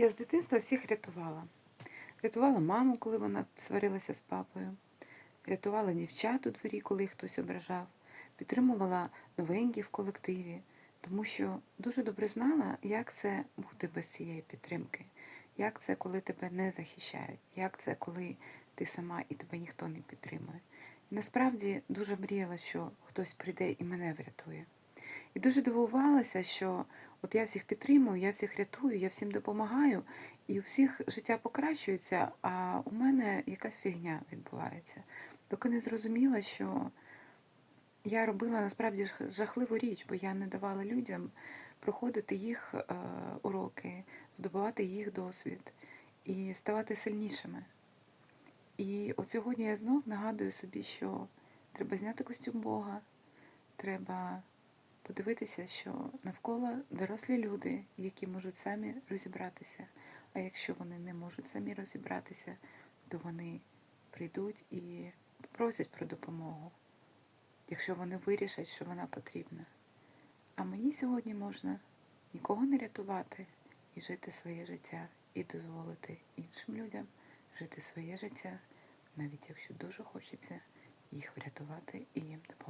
Я з дитинства всіх рятувала. Рятувала маму, коли вона сварилася з папою, рятувала дівчат у дворі, коли їх хтось ображав, підтримувала новенькі в колективі, тому що дуже добре знала, як це бути без цієї підтримки, як це, коли тебе не захищають, як це, коли ти сама і тебе ніхто не підтримує. І насправді дуже мріяла, що хтось прийде і мене врятує. І дуже дивувалася, що от я всіх підтримую, я всіх рятую, я всім допомагаю, і у всіх життя покращується, а у мене якась фігня відбувається. Доки не зрозуміла, що я робила насправді жахливу річ, бо я не давала людям проходити їх е, уроки, здобувати їх досвід і ставати сильнішими. І от сьогодні я знов нагадую собі, що треба зняти костюм Бога, треба подивитися, що навколо дорослі люди, які можуть самі розібратися. А якщо вони не можуть самі розібратися, то вони прийдуть і попросять про допомогу, якщо вони вирішать, що вона потрібна. А мені сьогодні можна нікого не рятувати і жити своє життя, і дозволити іншим людям жити своє життя, навіть якщо дуже хочеться їх врятувати і їм допомогти.